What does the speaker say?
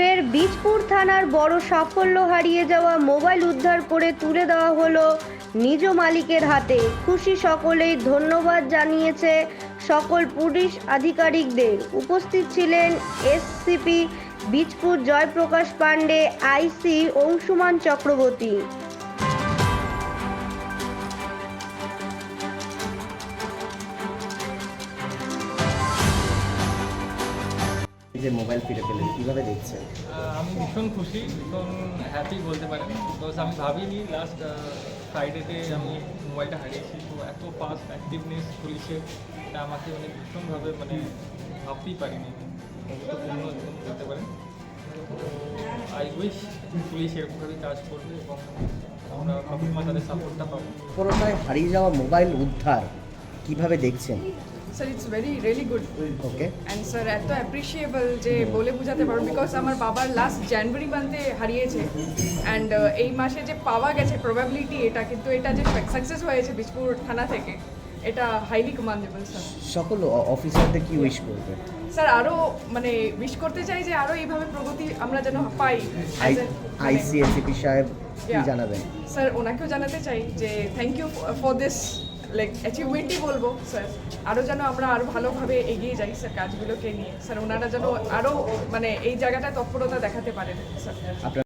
ফের বীজপুর থানার বড় সাফল্য হারিয়ে যাওয়া মোবাইল উদ্ধার করে তুলে দেওয়া হলো নিজ মালিকের হাতে। খুশি সকলেই ধন্যবাদ জানিয়েছে সকল পুলিশ আধিকারিকদের। উপস্থিত ছিলেন এসসিপি বীজপুর জয়প্রকাশ পাণ্ডে, আইসি অংশুমান চক্রবর্তী। যে মোবাইল ফিরে পেলেন কীভাবে দেখছেন? আমি ভীষণ খুশি ভীষণ হ্যাপি বলতে পারেন। বিকজ আমি ভাবিনি লাস্ট ফ্রাইডেতে আমি মোবাইলটা হারিয়েছি। তো এত ফাস্ট অ্যাক্টিভনেস পুলিশের এটা আমাকে মানে ভীষণভাবে মানে ভাবতেই পারিনি। গুরুত্বপূর্ণ একদম বলতে পারেন। আই উইশ পুলিশ এরকমভাবেই কাজ করবে এবং আমরা সবসময় তাদের সাপোর্টটা পাবো। পুরোটাই হারিয়ে যাওয়া মোবাইল উদ্ধার কীভাবে দেখছেন? Sir it's very really good okay and sir এত অ্যাপ্রিসিয়েবল যে বলে বোঝাতে পারব বিকজ আমার বাবার লাস্ট জানুয়ারি মান্থে হারিয়েছে। অ্যান্ড এই মাসে যে পাওয়া গেছে প্রবাবিলিটি এটা কিন্তু এটা যে সাকসেস হয়েছে বিজপুর থানা থেকে এটা হাইলি কমান্ডেবল স্যার সকল অফিসারদের কি উইশ করবে? স্যার আরও মানে উইশ করতে চাই যে আরও এইভাবে প্রগতি আমরা যেন পাই আই As a- মানে- আইসিএসিপি সাহেব কি জানাবেন? স্যার ওনাকেও জানাতে চাই যে thank you for this like অ্যাচিভমেন্টই বলব স্যার আরও যেন আমরা আরও ভালোভাবে এগিয়ে যাই স্যার কাজগুলোকে নিয়ে। স্যার ওনারা যেন আরও মানে এই জায়গাটা তৎপরতা দেখাতে পারেন স্যার